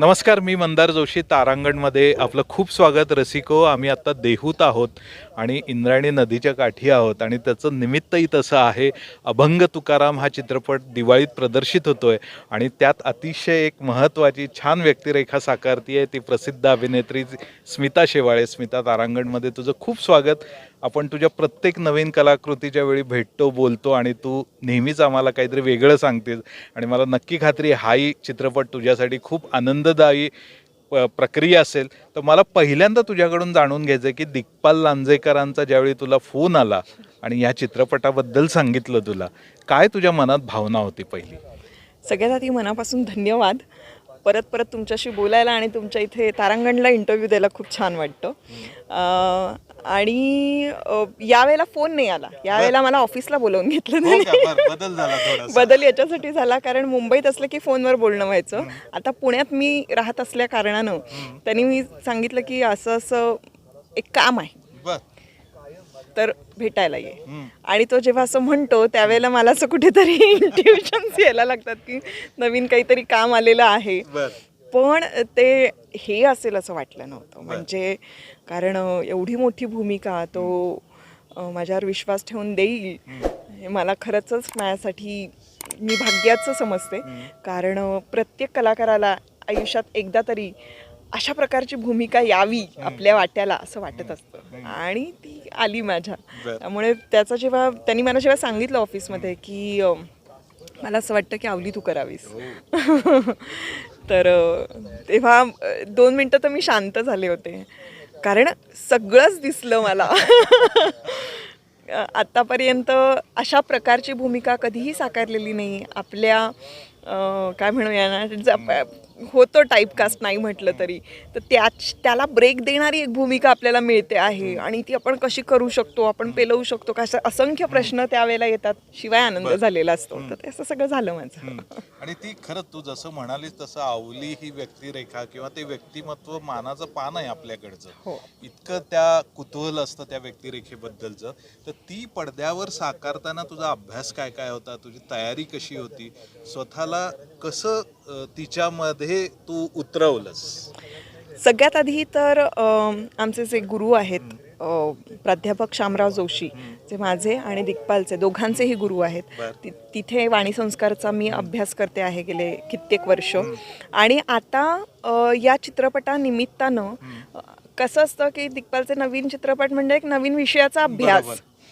नमस्कार मी मंदार जोशी तारांगणमध्ये आपलं खूप स्वागत. रसिको आम्ही आत्ता देहूत आहोत आणि इंद्रायणी नदीच्या काठी आहोत आणि त्याचं निमित्तही तसं आहे. अभंग तुकाराम हा चित्रपट दिवाळीत प्रदर्शित होतो आहे आणि त्यात अतिशय एक महत्त्वाची छान व्यक्तिरेखा साकारती आहे. ती प्रसिद्ध अभिनेत्री स्मिता शेवाळे. स्मिता तारांगणमध्ये तुझं खूप स्वागत. आपण तुझ्या प्रत्येक नवीन कलाकृतीच्या वेळी भेटतो बोलतो आणि तू नेहमीच आम्हाला काहीतरी वेगळं सांगतेस. आणि मला नक्की खात्री हाही चित्रपट तुझ्यासाठी खूप आनंद आनंददायी प प्रक्रिया असेल तर मला पहिल्यांदा तुझ्याकडून जाणून घ्यायचं आहे की दिग्पाल लांजेकरांचा ज्यावेळी तुला फोन आला आणि या चित्रपटाबद्दल सांगितलं तुला काय तुझ्या मनात भावना होती पहिली? सगळ्यात आधी मनापासून धन्यवाद. परत परत तुमच्याशी बोलायला आणि तुमच्या इथे तारांगणला इंटरव्ह्यू द्यायला खूप छान वाटतं. आणि यावेळेला फोन नाही आला. यावेळेला मला ऑफिसला बोलवून घेतलं त्याने. बदल झाला बदल याच्यासाठी झाला कारण मुंबईत असलं की फोनवर बोलणं व्हायचं. आता पुण्यात मी राहत असल्या कारणानं त्यांनी मी सांगितलं की असं असं एक काम आहे. तर भेटायला ये. आणि तो जेव्हा असं म्हणतो त्यावेळेला मला असं कुठेतरी इंट्युशन्स यायला लागतात की नवीन काहीतरी काम आलेलं आहे. पण ते हे असेल असं वाटलं नव्हतं. म्हणजे कारण एवढी मोठी भूमिका तो माझ्यावर विश्वास ठेवून देईल हे मला खरंच माझ्यासाठी मी भाग्याचं समजते. कारण प्रत्येक कलाकाराला आयुष्यात एकदा तरी अशा प्रकारची भूमिका यावी आपल्या वाट्याला असं वाटत असतं. आणि ती आली माझ्या. त्यामुळे त्याचा जेव्हा त्यांनी मला जेव्हा सांगितलं ऑफिसमध्ये की मला असं वाटतं की आवली तू करावीस. तर तेव्हा दोन मिनटं तर मी शांत झाले होते. कारण सगळंच दिसलं मला. आत्तापर्यंत अशा प्रकारची भूमिका कधीही साकारलेली नाही. आपल्या काय म्हणूया ना होतो टाईपकास्ट नाही म्हटलं तरी. तर त्या त्याला ब्रेक देणारी एक भूमिका आपल्याला मिळते आहे. आणि ती आपण कशी करू शकतो आपण पेलवू शकतो का असं असंख्य प्रश्न त्यावेळेला येतात. शिवाय आनंद झालेला असतो. तर ते असं सगळं झालं माझं. आणि ती खरंच तू जसं म्हणालीस तसं आवली ही व्यक्तिरेखा किंवा ते व्यक्तिमत्व मानाचं पान आहे आपल्याकडचं. हो. इतकं त्या कुतूहल असतं त्या व्यक्तिरेखेबद्दलचं. तर ती पडद्यावर साकारताना तुझा अभ्यास काय काय होता? तुझी तयारी कशी होती? स्वतःला कसं अं, तिच्यामध्ये तू उतरवलंस? सगळ्यात आधी तर आमचे जे गुरु आहेत प्राध्यापक शामराव जोशी जे माझे आणि दिग्पालचे दोघांचेही गुरु आहेत. ति- तिथे वाणी संस्कारचा मी अभ्यास करते आहे गेले कित्येक वर्ष. आणि आता या चित्रपटानिमित्तानं कसं असतं की दिग्पालचे नवीन चित्रपट म्हणजे एक नवीन विषयाचा अभ्यास.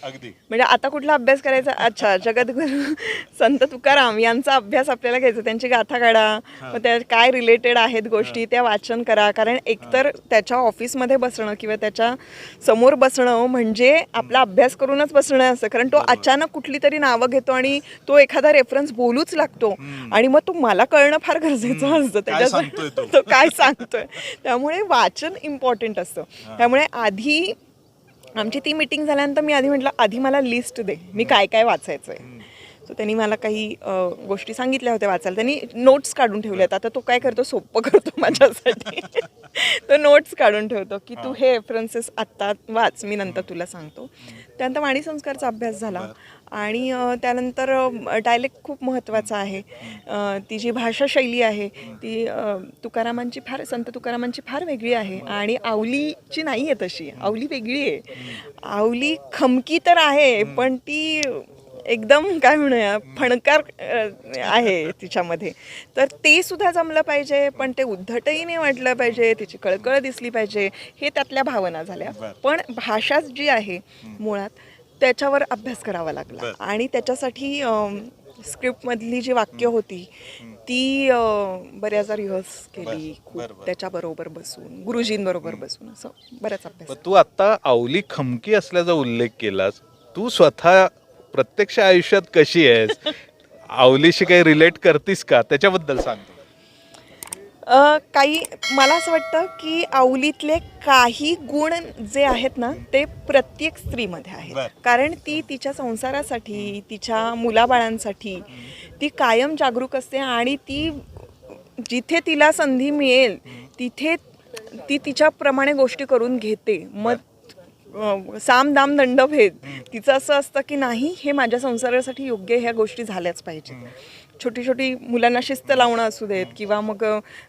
अगदी. म्हणजे आता कुठला अभ्यास करायचा? अच्छा जगद्गुरु संत तुकाराम यांचा अभ्यास आपल्याला घ्यायचा. त्यांची गाथा काढा. मग त्या काय रिलेटेड आहेत गोष्टी त्या वाचन करा. कारण एकतर त्याच्या ऑफिसमध्ये बसणं किंवा त्याच्यासमोर बसणं म्हणजे आपला अभ्यास करूनच बसणं असतं कारण तो अचानक कुठली तरी नावं घेतो आणि तो एखादा रेफरन्स बोलूच लागतो. आणि मग तो मला कळणं फार गरजेचं असतं. काय सांगतोय तो? तो काय सांगतोय? त्यामुळे वाचन इम्पॉर्टंट असतं. त्यामुळे आधी आमची ती मीटिंग झाल्यानंतर मी आधी म्हटलं आधी मला लिस्ट दे मी काय काय वाचायचं आहे सो त्यांनी मला काही गोष्टी सांगितल्या होत्या वाचायला. त्यांनी नोट्स काढून ठेवल्यात आता तो काय करतो? सोपं करतो माझ्यासाठी. तो नोट्स काढून ठेवतो की तू हे. रेफरन्सेस आत्ता वाच. मी नंतर तुला सांगतो. त्यानंतर वाणी संस्कारचा अभ्यास झाला. आणि त्यानंतर डायलेक्ट खूप महत्त्वाचा आहे. ती जी भाषा शैली आहे ती तुकारामांची फार संत तुकारामांची फार वेगळी आहे. आणि आवलीची नाही आहे तशी. आवली वेगळी आहे. आवली खमकी तर आहे पण ती एकदम काय म्हणूया फणकार आहे तिच्यामध्ये. तर ते सुद्धा जमलं पाहिजे पण ते उद्धटही नाही वाटलं पाहिजे तिची कळकळ दिसली पाहिजे हे त्यातल्या भावना झाल्या. पण भाषा जी आहे मुळात त्याच्यावर अभ्यास करावा लागला. आणि त्याच्यासाठी स्क्रिप्टमधली जी वाक्य होती ती बऱ्याचदा रिहर्स केली खूप बरं, बरं. त्याच्याबरोबर बसून गुरुजींबरोबर बसून असं बराच अभ्यास तू आता आवली खमकी असल्याचा उल्लेख केलास तू स्वतः प्रत्यक्ष आयुष्यात कशी आहेस? आवलीशी काही रिलेट करतीस का? त्याच्याबद्दल सांगतो अ, काही मला असं वाटतं की आवलीतले काही गुण जे आहेत ना ते प्रत्येक स्त्रीमध्ये आहेत. कारण ती तिच्या संसारासाठी तिच्या मुलाबाळांसाठी ती कायम जागरूक असते आणि ती जिथे तिला संधी मिळेल तिथे ती तिच्याप्रमाणे गोष्टी करून घेते. मग साम दाम दंडभेद तिचं असं असतं की नाही हे माझ्या संसारासाठी योग्य ह्या गोष्टी झाल्याच पाहिजे छोटी छोटी मुलांना शिस्त लावणं असू देत किंवा मग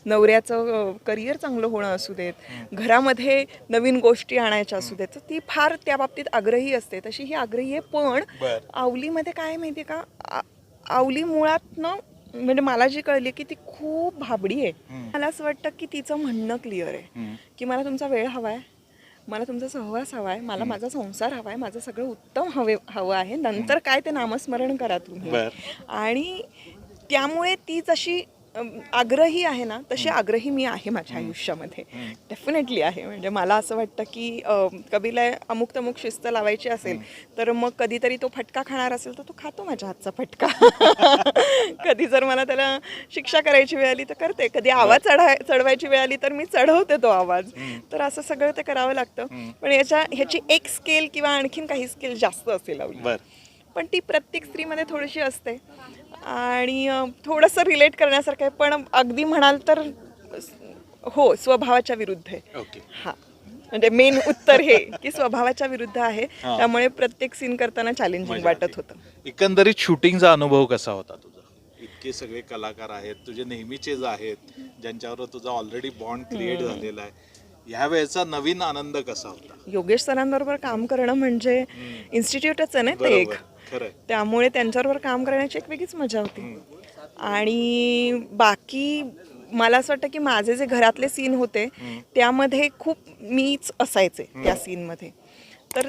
नवऱ्याचं करिअर चांगलं होणं असू देत. घरामध्ये नवीन गोष्टी आणायच्या असू देत. ती फार त्या बाबतीत आग्रही असते. तशी ही आग्रही आहे पण. आवलीमध्ये काय माहिती आहे का? आवली मुळातनं म्हणजे मला जी कळली की ती खूप भाबडी आहे. मला असं वाटतं की तिचं म्हणणं क्लिअर आहे. की मला तुमचा वेळ हवा आहे मला तुमचा सहवास हवा आहे मला माझा संसार हवा आहे माझं सगळं उत्तम हवे हवं आहे. नंतर काय ते नामस्मरण करा तुम्ही. बर. आणि त्यामुळे ती जशी आग्रही आहे ना तशी आग्रही मी आहे माझ्या आयुष्यामध्ये. डेफिनेटली आहे. म्हणजे मला असं वाटतं की कबीला अमुक तमुक शिस्त लावायची असेल तर मग कधीतरी तो फटका खाणार असेल तर तो खातो माझ्या हातचा फटका. कधी जर मला त्याला शिक्षा करायची वेळ आली तर करते. कधी आवाज चढाय चढवायची वेळ आली तर मी चढवते तो आवाज. तर असं सगळं ते करावं लागतं. पण याच्या ह्याची एक स्केल किंवा आणखीन काही स्केल जास्त असेल पण ती प्रत्येक स्त्रीमध्ये थोडीशी असते. आणि थोडंसं रिलेट करण्यासारखं आहे पण अगदी म्हणाल तर हो स्वभावाच्या विरुद्ध आहे. ओके. हा. म्हणजे मेन उत्तर हे की स्वभावाच्या विरुद्ध आहे. त्यामुळे प्रत्येक सीन करताना चॅलेंजिंग मजा वाटत आली. होतं. एकंदरीत शूटिंगचा अनुभव कसा होता तुझा? इतके सगळे कलाकार आहेत तुझे नेहमीचेच आहेत ज्यांच्यावर तुझा ऑलरेडी बॉन्ड क्रिएट झालेला आहे ह्या वेळेचा नवीन आनंद कसा होता? योगेश सरांबरोबर काम करणं म्हणजे इन्स्टिट्यूटच आहे ना ते एक. बरोबर. त्यामुळे त्यांच्याबरोबर काम करण्याची एक वेगळीच मजा होती. आणि बाकी मला असं वाटतं की माझे जे घरातले सीन होते त्यामध्ये खूप मीच असायचे त्या सीनमध्ये. तर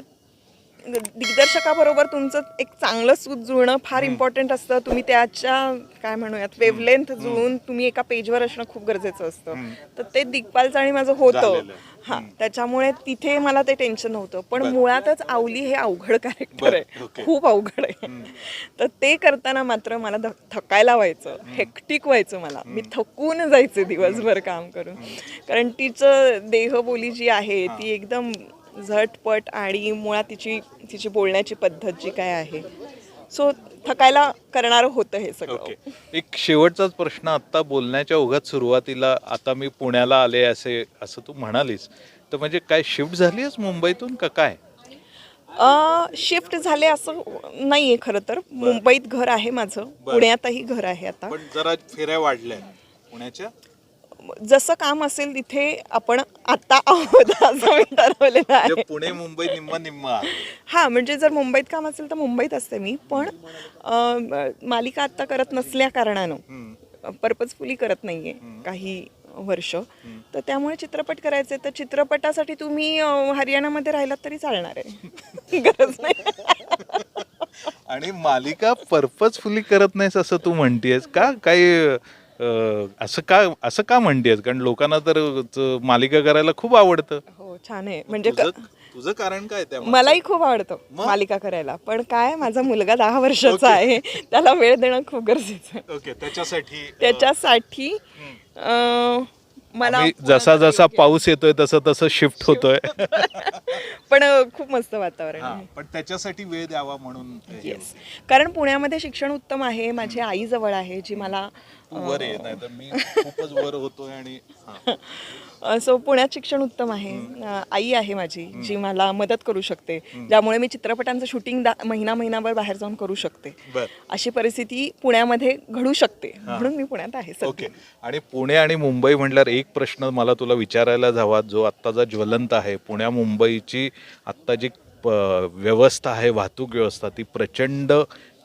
दिग्दर्शकाबरोबर तुमचं एक चांगलं सूत जुळणं फार इम्पॉर्टंट असतं. तुम्ही त्याच्या काय म्हणूयात वेवलेंथ जुळून तुम्ही एका पेजवर असणं खूप गरजेचं असतं. तर ते दिग्पालचं आणि माझं होतं. हा त्याच्यामुळे तिथे मला ते टेन्शन नव्हतं. पण मुळातच आवली हे अवघड कॅरेक्टर आहे. खूप अवघड आहे. तर ते करताना मात्र मला थकायला व्हायचं हेक्टिक व्हायचं मला. मी थकून जायचे दिवसभर काम करून. कारण तिचं देहबोली जी आहे ती एकदम झटपट आणि मुळात तिची तिची बोलण्याची पद्धत जी काय आहे सो थकायला करणारं होतं हे सगळं. ओके. एक शेवटचाच प्रश्न आत्ता बोलण्याच्या ओघात सुरुवातीला आता मी पुण्याला आले असे असं तू म्हणालीस. तर म्हणजे काय शिफ्ट झाली आहेस मुंबईतून का काय? शिफ्ट झाले असं नाहीये खरं तर. मुंबईत घर आहे माझं. पुण्यातही घर आहे आता. पण जरा फेऱ्या वाढल्या पुण्याच्या? जसं काम असेल तिथे आपण आता आहोत असं मी ठरवलेलं आहे. म्हणजे पुणे मुंबई निम्मा निम्मा. हा म्हणजे जर मुंबईत काम असेल तर मुंबईत असते मी पण मालिका आत्ता करत नसल्या कारणानं. पर्पजफुली करत नाहीये काही वर्ष. तर त्यामुळे चित्रपट करायचे तर चित्रपटासाठी तुम्ही हरियाणामध्ये राहिलात तरी चालणार आहे. गरज नाही. आणि मालिका पर्पजफुली करत नाहीस असं तू म्हणतेस का? काही असं का असं का म्हणतेस? कारण लोकांना तर च- मालिका करायला खूप आवडतं. हो छान आहे. म्हणजे क- तुझं तुझं कारण काय त्या मलाही खूप आवडतं मग? मालिका करायला. पण काय माझा मुलगा दहा वर्षाचा आहे. त्याला वेळ देणं खूप गरजेचं आहे. ओके त्याच्यासाठी त्याच्यासाठी अं, मला आम्ही जसा जसा पाऊस येतोय तसं तसं शिफ्ट होतोय. पण अं, खूप मस्त वातावरण हा, आहे. पण त्याच्यासाठी वेळ द्यावा म्हणून हे येस कारण पुण्यामध्ये शिक्षण उत्तम आहे माझी आई जवळ आहे जी मला तू वर ये नाही तर मी खूपच वर होतोय आणि हा. सो पुण्यात शिक्षण उत्तम आहे. अं, आई आहे माझी जी मला मदत करू शकते. ज्यामुळे मी चित्रपटांचं शूटिंग महिना महिनाभर बाहेर जाऊन करू शकते. बर. अशी परिस्थिती पुण्यामध्ये घडू शकते. म्हणून मी पुण्यात आहे सध्या. ओके. आणि पुणे आणि मुंबई म्हटल्यावर एक प्रश्न मला तुला विचारायला हवा जो आत्ताचा ज्वलंत आहे. पुण्या मुंबईची आत्ता जी प- व्यवस्था आहे वाहतूक व्यवस्था ती प्रचंड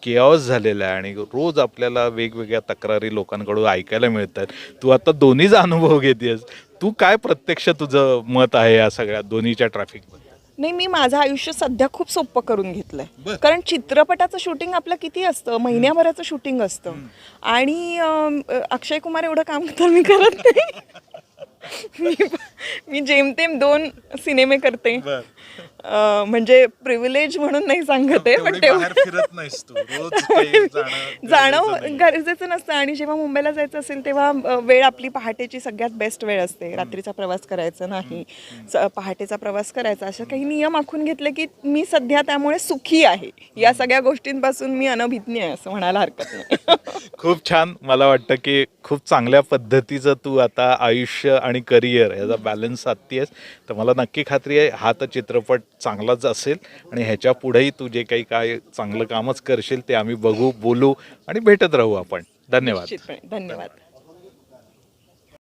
केऑस झालेला आहे. आणि रोज आपल्याला वेगवेगळ्या तक्रारी लोकांकडून ऐकायला मिळतात. तू आता दोन्हीचा अनुभव घेतेस. तू काय प्रत्यक्ष तुझं मत आहे या सगळ्या दोन्हीच्या ट्रॅफिकमध्ये नाही मी माझं आयुष्य सध्या खूप सोपं करून. घेतलंय. कारण चित्रपटाचं शूटिंग आपलं किती असतं? महिन्याभराचं शूटिंग असतं. आणि अक्षय कुमार एवढं काम तर मी करत नाही. मी जेमतेम दोन सिनेमे करते. अं, म्हणजे प्रिव्हिलेज म्हणून नाही सांगत आहे पण तेवढं फिरत नाहीस तू. रोज जाणं गरजेचं नसतं आणि जेव्हा मुंबईला जायचं असेल तेव्हा अ, वेळ आपली पहाटेची सगळ्यात बेस्ट वेळ असते. रात्रीचा प्रवास करायचा नाही. स- पहाटेचा प्रवास करायचा. असे काही नियम आखून घेतले की मी सध्या त्यामुळे सुखी आहे. या सगळ्या गोष्टींपासून मी अनभिज्ञ आहे असं म्हणायला हरकत नाही. खूप छान. मला वाटतं की खूप चांगल्या पद्धतीचं तू आता आयुष्य आणि करिअर याचा बॅलन्स साधतेस तर मला नक्की खात्री आहे हा तर चित्रपट चांगलाच असेल आणि ह्याच्या पुढेही तू जे काही काय चांगलं कामच करशील ते आम्ही बघू बोलू आणि भेटत राहू आपण. धन्यवाद. धन्यवाद.